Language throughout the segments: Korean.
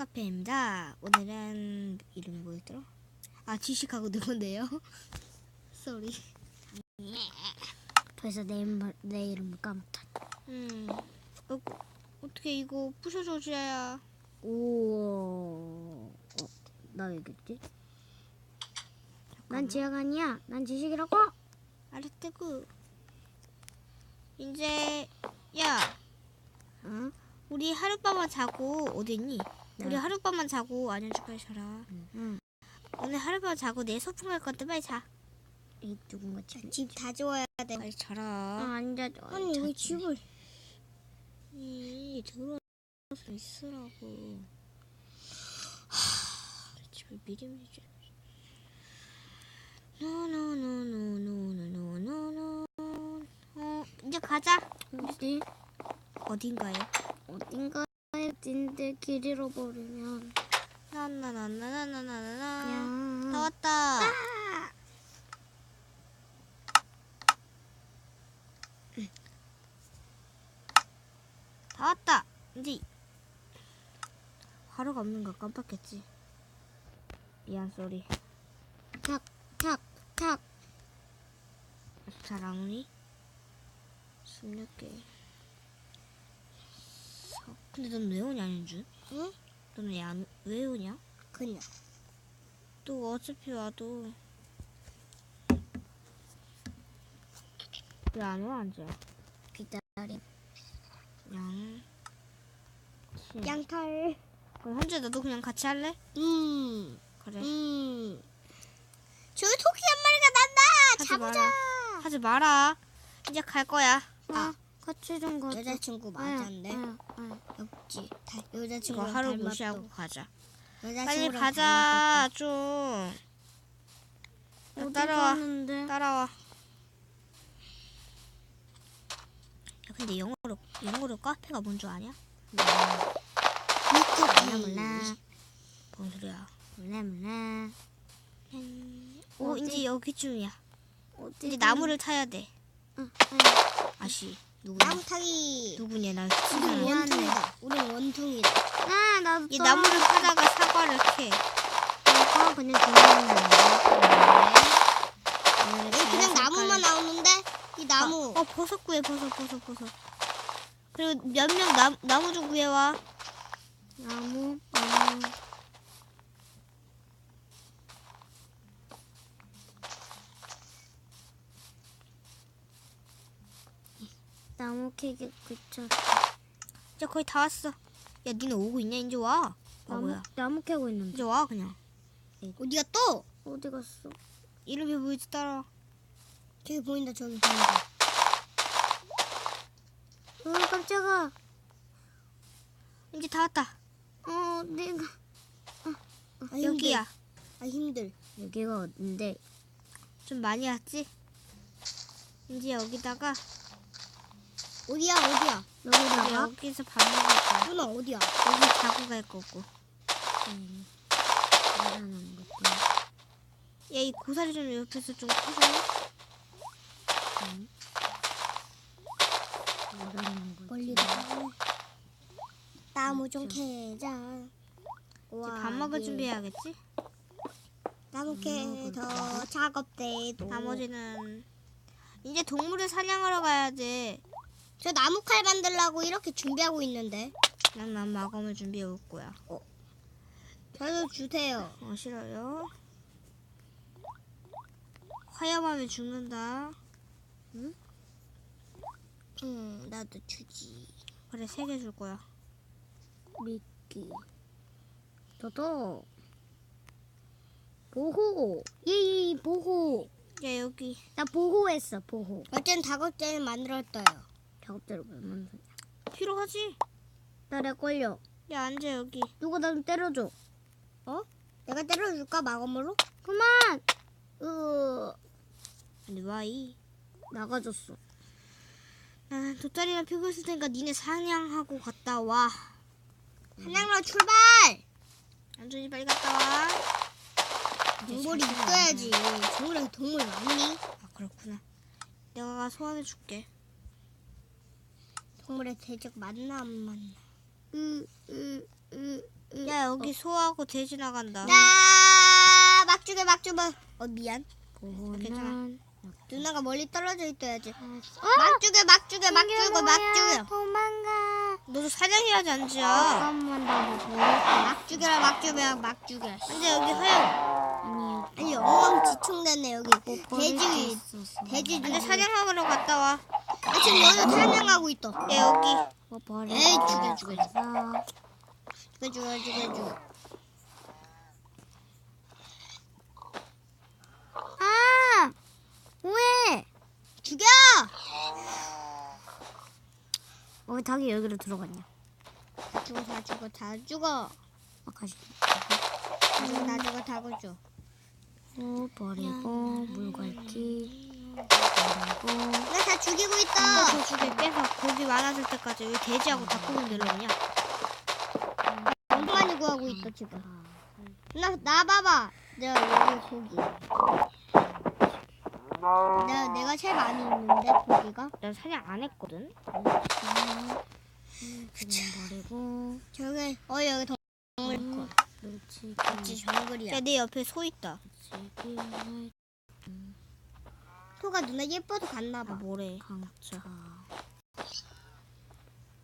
카페입니다. 오늘은 이름이 뭐였더라? 아 지식하고 누군데요? 쏘리. 벌써 내, 이름, 내 이름을 까먹다. 음. 어, 어떻게 이거 부셔줘야 오, 어, 나 여기 있지? 난 지혜가 아니야. 난 지식이라고. 알았다고. 이제 야 응? 우리 하룻밤만 자고 어딨니? 네. 우리 하룻밤만 자고 안현주 빨리 자라. 응. 오늘 하룻밤 자고 내일 소풍 갈 건데 빨리 자. 이 누군가 집. 집다 지워야 돼. 빨리 자라. 아, 앉아. 아니 왜 집을? 이 들어서 있으라고. 하, 집을 미리미리 줘. 노노노노노노노노노. 어 이제 가자. 어디? 어딘가에? 어딘가 에 딘데 길 잃어버리면. 나나나나나나나나. 야. 다 왔다. 다 왔다. 이제 가루가 없는 거 깜빡했지. 미안 쏘리. 탁, 탁, 탁. 잘 안 오니? 16개. 근데 넌 왜 오냐, 윤준? 응? 너는 왜, 안, 왜 오냐? 그냥. 또 어차피 와도 왜 안 와, 앉아? 기다려. 양. 양. 양털. 그럼 현재 너도 그냥 같이 할래? 음. 그래. 음. 저기 토끼 한 마리가 난다. 하지 잡자. 마라. 하지 마라. 이제 갈 거야. 아, 같이 좀 가자. 여자친구 맞았는데. 응, 응. 없지. 다 이거 여자친구랑 하루 닮았어. 무시하고 가자. 빨리 여자친구랑 가자, 좀. 야, 어디 따라와. 가는데? 따라와. 야, 근데 영어로 영어로 카페가 뭔 줄 아냐? 몰라, 몰라. 뭔 소리야? 몰라, 몰라. 오, 어디? 이제 여기쯤이야. 어디? 이제 나무를 타야 돼. 응, 아씨, 누구냐? 나무 타기. 누구냐? 나 우린 진짜. 원통이다. 우린 원통이다. 아, 나도 이또 나무를 타다가 사과를 캐. 아, 그냥 거야. 여기 그냥 나무만 나오는데 이 나무. 어, 버섯 구해, 버섯, 버섯, 버섯. 그리고 몇명 나무, 나무 좀 구해와. 나무, 나무. 나무 캐기 그쳐. 이제 거의 다 왔어. 야, 니네 오고 있냐? 이제 와. 아, 나무? 나무 캐고 있는데. 이제 와, 그냥. 어디가 또? 어디 갔어? 이름이 뭐지 따라. 저기 보인다. 저기 보인다. 어, 깜짝아. 이제 다 왔다. 어, 내가. 아, 힘들. 여기야. 아 힘들. 여기가 어딘데? 좀 많이 왔지? 이제 여기다가 어디야 어디야? 이제 여기다가? 여기서 밥 먹을 거야. 누나 어디야? 여기 자고 갈 거고. 일하는 것 야, 이 고사리 좀 옆에서 좀 커줘. 일하는 것 멀리 가. 나무 좀 캐자. 이제 밥 먹을 준비해야겠지? 나무 캐더 작업대도. 나머지는 이제 동물을 사냥하러 가야 돼. 저 나무 칼 만들려고 이렇게 준비하고 있는데. 난, 난 마검을 준비해 올 거야. 저도 주세요. 어, 싫어요. 화염하면 죽는다. 응, 나도 주지. 그래, 세 개 줄 거야. 미끼. 저도. 보호. 예이 보호. 야, 여기. 나 보호했어 보호. 어쨌든 작업대를 만들었어요. 작업대로 왜 만드냐? 필요하지? 나래 걸려. 야, 앉아, 여기. 누가 나 좀 때려줘. 어? 내가 때려줄까 마검으로? 그만. 으 아니, 와, 이. 나가줬어. 나는 돗자리만 펴고 있을 테니까 니네 사냥하고 갔다 와. 사냥로 출발! 안전히 빨리 갔다 와. 동물이 있어야지. 동물에 동물 많니? 아, 그렇구나. 내가 소환해 줄게. 동물의 대적 맞나 안 맞나? 으, 으, 으, 으. 야, 여기 소하고 돼지 나간다. 야, 막 죽여, 막. 어, 미안. 보고는 누나가 멀리 떨어져 있어야지. 어? 막 죽여, 막 죽여, 막 죽여, 막 죽여. 도망가. 너도 사냥해야지 안지야. 잠깐만 나뭐 보고. 막 죽여라, 막 죽여, 막 죽여. 안지야 여기 하영. 아니 아니, 엉망 지충되네, 여기. 돼지, 있었어. 돼지 안지 누구. 사냥하러 갔다 와. 아, 지금 여기서 사냥하고 있어. 얘 여기. 뭐 버리고 에이, 죽여, 죽여, 죽여. 죽여, 죽여, 죽여, 죽여. 아! 왜? 죽여! 어, 왜 닭이 여기로 들어갔냐? 다 죽어, 다 죽어, 다 죽어. 아까시. 다 죽어, 다 죽어, 다 죽어. 어, 버리고 물갈기 버리고 나 다 죽이고 있어. 저 죽에 빼서 고기 많아질 때까지 여기 돼지하고 닭고기 늘어오냐? 엄청 많이 구하고 있어, 지금. 나, 나 봐봐. 내가 여기 고기. 내가, 내가 제일 많이 있는데, 고기가. 난 사냥 안 했거든. 그냥 버리고 저기, 어, 여기 동물. 멸치 그치, 정글이야. 야내 옆에 소 있다. 소가 누나 예뻐서 갔나 아 봐. 뭐래? 강차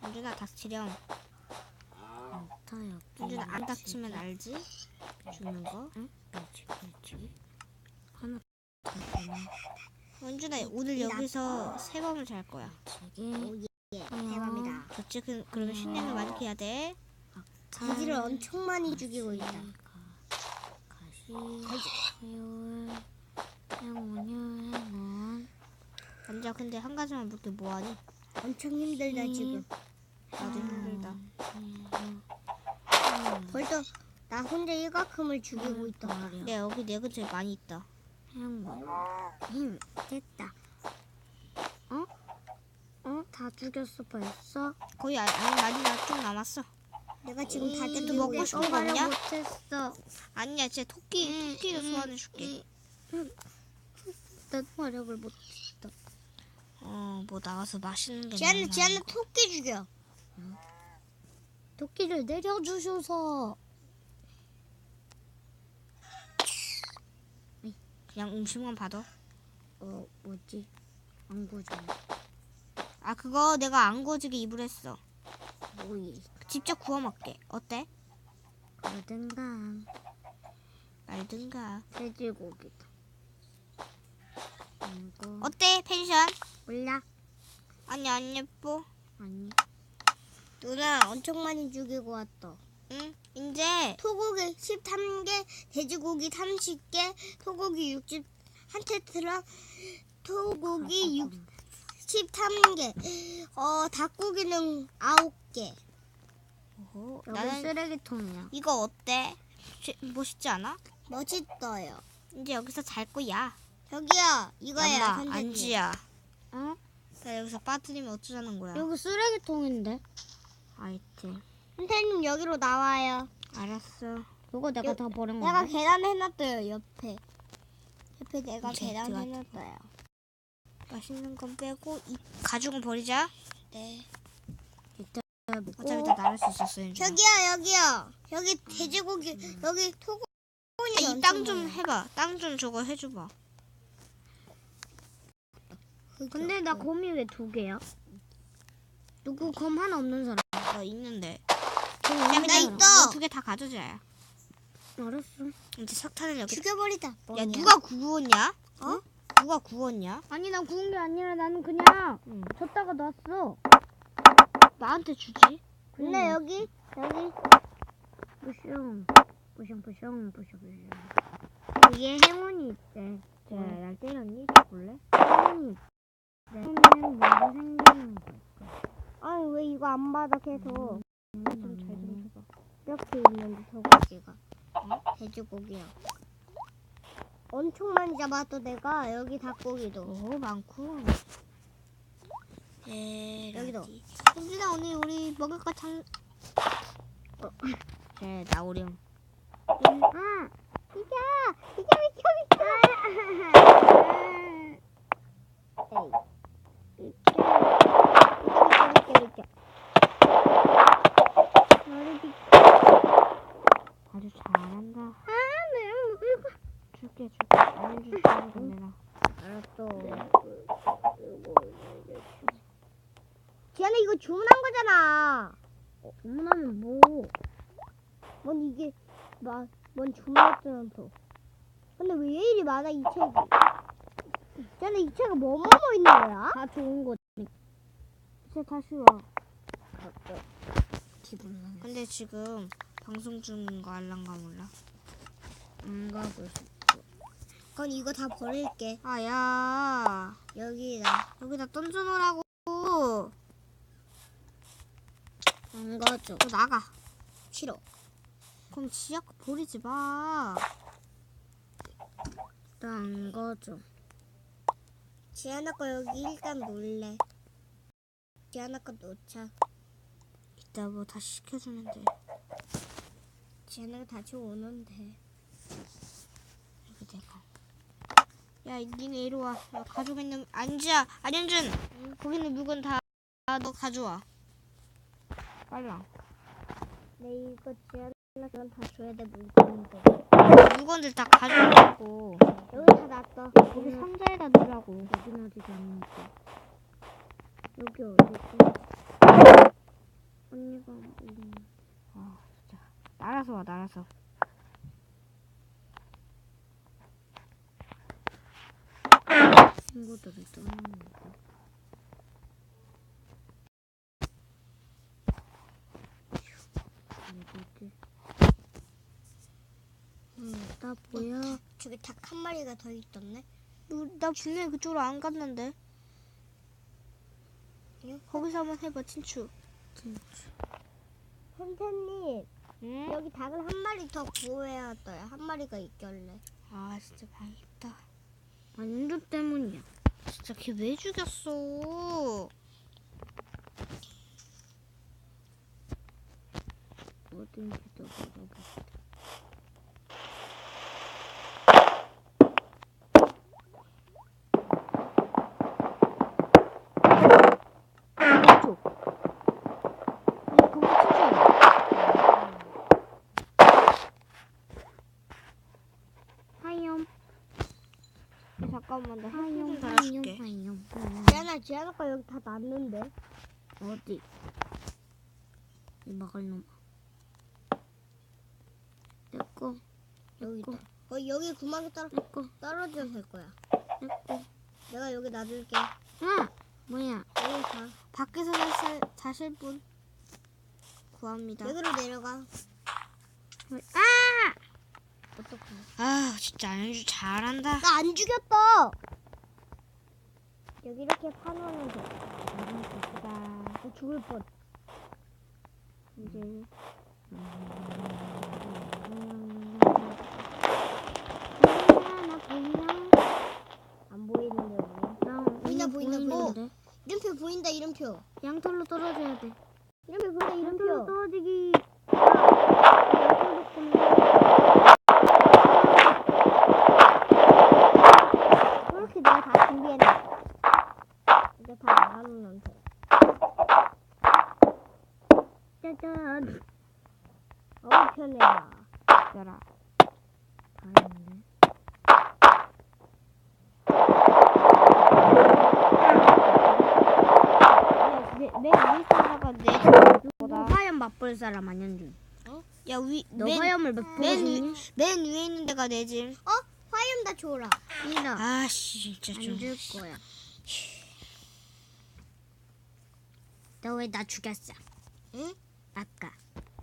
안준아 닥치렴. 타협 안준아 안 닥치면 알지? 주는 거. 멸치 멸치 하나 안준아 오늘 여기서 세 밤을 잘 거야. 예, 대박이다. 좋지? 그, 그러면 신뢰를 많이 해야 돼. 돼지를 엄청 많이 죽이고 있다. 가시 새울 행 운유 행운 안주야 근데 한 가지만 물게 뭐하니? 엄청 힘들다, 지금. 나도 힘들다. 벌써 나 혼자 일가큼을 죽이고 있다. 버려 내 여기 내 근처에 많이 있다. 힘 됐다 어? 어? 다 죽였어 벌써? 거의 아- 아니 많이 나좀 남았어. 내가 지금 다 음, 죽이고 먹고. 싶은 거 없냐? 못했어 아니야 진짜 토끼 토끼도 소환해 줄게. 난 화력을 못했어 어뭐 나가서 맛있는 게 지안나, 많나. 지안나 토끼 죽여. 도끼를 내려주셔서 그냥 음식만 받아. 어 뭐지 안 구워져 아 그거 내가 안 구워지게 입을 했어. 뭐이 직접 구워 먹게. 어때? 그러든가 말든가. 돼지고기다 어때 펜션? 몰라 아니 안 예뻐. 아니 누나 엄청 많이 죽이고 왔다. 응 이제 소고기 13개, 돼지고기 30개, 소고기 60, 한 세트랑 소고기 6, 13개, 어, 닭고기는 9개. 오, 여기 나는 쓰레기통이야 이거 어때? 시- 멋있지 않아? 멋있어요. 이제 여기서 잘 거야. 저기요, 이거예요, 엄마 선생님. 안지야. 어? 나 여기서 빠뜨리면 어쩌자는 거야? 여기 쓰레기통인데 아이템. 선생님, 여기로 나와요. 알았어. 이거 내가 요- 다 버린 내가 건데 계단 해놨어요, 옆에. 옆에 내가 계단 들어갔다. 해놨어요. 맛있는 건 빼고 이 가죽은 버리자. 네. 먹고 어차피 다 나를 수 있었어. 저기요, 여기요. 여기 돼지고기, 여기 소고기. 이땅 좀 해봐. 땅 좀 저거 해줘봐. 근데 나 검이 왜 두 개야? 누구 검 하나 없는 사람 너 있는데. 나 있어. 두개 다 가져자야. 알았어 이제 석탄을 여기. 죽여버리자. 야. 누가 구웠냐? 어? 누가 구웠냐? 아니 난 구운 게 아니라 나는 그냥 응. 줬다가 놨어 나한테 주지. 근데 여기, 여기. 뿌숑 뿌숑 뿌숑 뿌숑 뿌숑 이게 행운이 있대 야, 날 때렸니? 볼래? 행운이 있대 행운은 뭐가 생기는 거 아니, 왜 이거 안 받아, 계속. 좀잘좀 줘봐. 이렇게 있는데 소고기가 돼지고기야 엄청 많이 잡았어 내가 여기 닭고기도 오 많고. 예, 여기도. 윤준아 오늘 우리 먹을 거 참. 어. 그래 나오렴. 아 비켜 비켜 비켜 비켜 비켜 아주 잘한다. 아, 네. 이거. 줄게 줄게. 안해줄 줄 알았는데 나. 알았어. 지안아 이거 주문한 거잖아. 주문하면 뭐? 뭔 이게 막뭔 주문했잖아 또. 근데 왜 이리 많아 이 책이? 지안아 이 책에 뭐뭐 있는 거야? 다 좋은 거. 이제 다시 와. 기분 나네. 근데 지금 방송 중인 거 알란가 몰라. 안 가고 싶어. 그건 이거 다 버릴게. 아야 여기다. 여기다 던져놓으라고. 안 가죠. 너 나가. 싫어. 그럼 거 버리지 마. 나안 가죠. 지안아 거 여기 일단 놓을래. 지안아 거 놓자. 이따 뭐 다시 시켜주면 돼. 지안아가 다시 오는데. 여기 내가. 야, 니네 이리 와. 야, 가지고 있는 안지야, 안현준. 거기 있는 물건 다 너 가져와. 빨라. 내 이거 지안 아건다 줘야 돼 물건인데. 물건들 다 가져오고. 여기 다 놨어. 거기 상자에다 넣으라고. 여긴 어디가 있는지. 여기 어디지? 언니가 어디? 아, 진짜. 날아서 와, 날아서. 친구들이 떠나는데. 어디지? 보여? 저기 닭 한 마리가 더 있던데. 너, 나 분명히 그쪽으로 안 갔는데. 응? 거기서 한번 해봐, 친추. 선생님 응? 여기 닭을 한 마리 더 구해야 돼요. 한 마리가 있길래. 아, 진짜 망했다. 안주 때문이야. 진짜 걔 왜 죽였어? 어딘지도 모르겠어. 왼쪽. 아니, 거기 친추. 하염, 야, 잠깐만, 나 하염, 달아줄게. 지안아 지안아 거 여기 다 놨는데. 어디? 이 막을 놈. 내꺼, 여기 있다. 어 여기 구멍에 떨어 내꺼, 떨어져도 될 거야. 내꺼. 내가 여기 놔둘게. 아, 뭐야? 여기 가. 밖에서 자실, 자실 분 구합니다. 여기로 내려가. 아! 어떡해. 아, 진짜 안주 잘한다. 나 안 죽였다. 여기 이렇게 파놓으면 돼. 나 죽을 뻔. 이제 나 보이나? 안 보이는데 여기. 나 보인다, 보인다, 보이는데? 이름표 보인다 이름표. 양털로 떨어져야 돼. 이름표 보인다 양털로 이름표. 떨어지기. 그렇게 내가 다 준비해놔. 이제 다 나눠놓으면 돼. 짜잔. 어우 편해라. 열아. 다 있네. 내, 내 위에 사람가 내너 보다. 화염 맛볼 사람 안현준. 야, 위, 너 맨, 화염을 맨, 맛보니? 위, 맨 위에 있는 데가 내 집. 어? 화염 다 줘라. 이라. 아, 씨, 진짜 좀. 안줄 거야. 너 왜 나 죽였어? 응? 아까.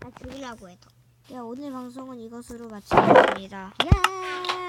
나 죽이려고 해서. 야, 오늘 방송은 이것으로 마치겠습니다. 야! 어,